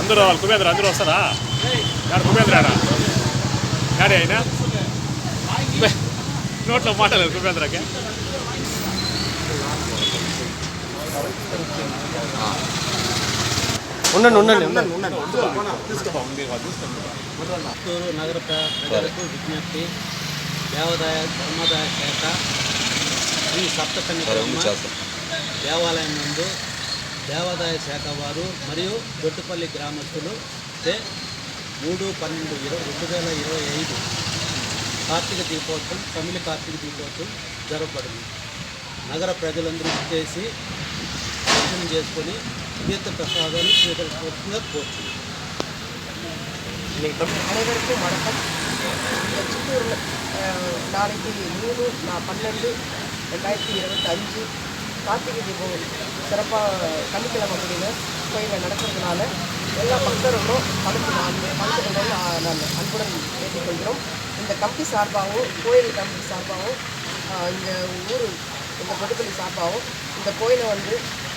అందరూ రావాలి కుబేంద్ర అందరూ వస్తారా? గారు కుబేంద్రాడా గారే అయినా? నోట్లో మాటలేదు కుబేంద్రకి ఉండండి ఉండండి. చిత్తూరు నగర ప్రజలకు విజ్ఞప్తి. దేవాదాయ ధర్మాదాయ శాఖ శ్రీ సప్తకన్య దేవాలయం నందు దేవాదాయ శాఖ వారు మరియు దొట్టుపల్లి గ్రామస్తులు చే మూడు పన్నెండు ఇరవై రెండు వేల ఇరవై ఐదు కార్తీక దీపోత్సవం తమిళ కార్తీక దీపోత్సవం జరపబడింది నగర ప్రజలందరూ చేసి దర్శనం చేసుకొని తీర్థ ప్రసాదాలు స్వీకరించవలసిందిగా కోరుతున్నాను அனைவருக்கும் வணக்கம் இந்த சித்தூர் அஹ், நாளைக்கு மூணு நான் பன்னெண்டு ரெண்டாயிரத்தி இருபத்தி அஞ்சு கார்த்திகை தீபம் சிறப்பாக சனிக்கிழமை அப்படின்னு கோயிலில் நடக்கிறதுனால எல்லா பக்தர்களும் கலந்து நான் கலந்துக்கணும்னு நான் அன்புடன் ஏற்றுக்கொள்கிறோம். இந்த கமிட்டி சார்பாகவும் கோயில் கமிட்டி சார்பாகவும் இந்த ஊர் இந்த கொடுக்கலி சார்பாகவும் இந்த கோயிலை வந்து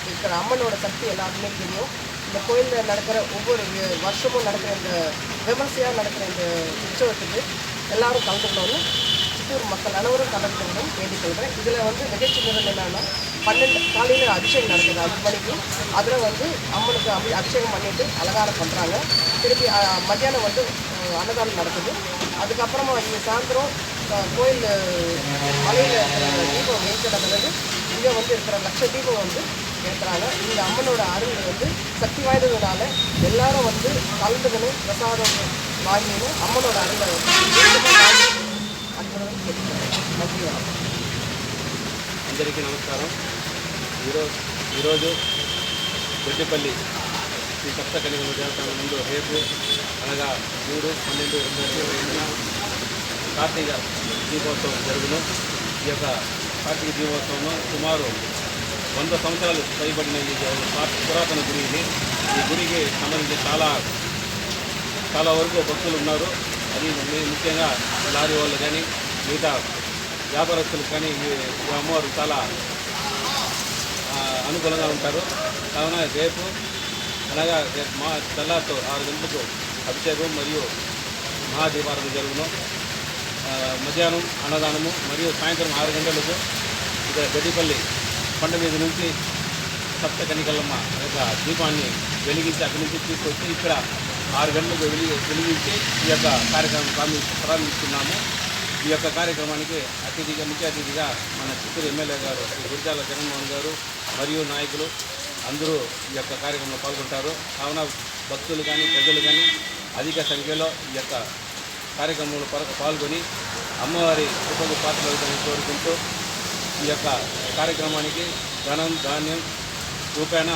இருக்கிற அம்மனோட சக்தி எல்லாருக்குமே தெரியும். இந்த கோயிலில் நடக்கிற ஒவ்வொரு வருஷமும் நடக்கிற இந்த விமர்சையாக நடக்கிற இந்த உற்சவத்துக்கு எல்லாரும் கலந்துக்கணும்னு சித்தூர் மக்கள் அனைவரும் கலந்துக்கணும் வேண்டிக்கொள்கிறேன் இதில் வந்து நிகழ்ச்சி நிரல் என்னென்னா பன்னெண்டு காலையில் அபிஷேகம் நடக்குது அஞ்சு மணிக்கு. அதில் வந்து அம்மனுக்கு அபி அபிஷேகம் பண்ணிவிட்டு அலங்காரம் பண்ணுறாங்க திருப்பி மத்தியானம் வந்து அன்னதானம் நடக்குது. அதுக்கப்புறமா இங்கே சாயந்தரம் கோயில் மலையில் இருக்கிற தீபம் ஏற்றின பிறகு இங்கே வந்து இருக்கிற லட்ச தீபம் வந்து ஏற்றுறாங்க இந்த அம்மனோட அருள் வந்து சக்தி வாய்ந்ததுனால எல்லாரும் வந்து கலந்துக்கணும் பிரசாதம் வாங்கினு அம்மனோட அருளை అందరికీ నమస్కారం. ఈరోజు ఈరోజు దొడ్డిపల్లి శ్రీ సప్త కలిగిన దేవతల ముందు రేపు అనగా మూడు పన్నెండు రెండు వేల కార్తీక దీపోత్సవం జరుగును. ఈ యొక్క కార్తీక దీపోత్సవంలో సుమారు వంద సంవత్సరాలు పైబడిన ఈ పురాతన గుడి ఇది ఈ గుడికి సంబంధించి చాలా చాలా వరకు భక్తులు ఉన్నారు. అది ముఖ్యంగా లారీ వాళ్ళు కానీ మిగతా వ్యాపారస్తులకు కానీ అమ్మవారు చాలా అనుకూలంగా ఉంటారు. కావున రేపు అనగా రేపు మా తెల్లారితో ఆరు గంటలకు అభిషేకం మరియు మహాదీపారాధన జరుగును. మధ్యాహ్నం అన్నదానము మరియు సాయంత్రం ఆరు గంటలకు ఇక్కడ గడ్డిపల్లి కొండ మీద నుంచి సప్త కనికలమ్మ యొక్క దీపాన్ని వెలిగించి అక్కడి నుంచి తీసుకొచ్చి ఇక్కడ ఆరు గంటలకు వెలిగి వెలిగించి ఈ యొక్క కార్యక్రమం ప్రారంభి ప్రారంభిస్తున్నాము. ఈ యొక్క కార్యక్రమానికి అతిథిగా ముఖ్య అతిథిగా మన చిత్తూరు ఎమ్మెల్యే గారు శ్రీ గురిజాల జగన్మోహన్ గారు మరియు నాయకులు అందరూ ఈ యొక్క కార్యక్రమంలో పాల్గొంటారు. కావున భక్తులు కానీ ప్రజలు కానీ అధిక సంఖ్యలో ఈ యొక్క కార్యక్రమంలో పాల్గొని అమ్మవారి కృపకు పాత్రలుగా కోరుకుంటూ ఈ యొక్క కార్యక్రమానికి ధనం ధాన్యం రూపేణ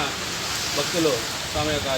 భక్తులు తమ యొక్క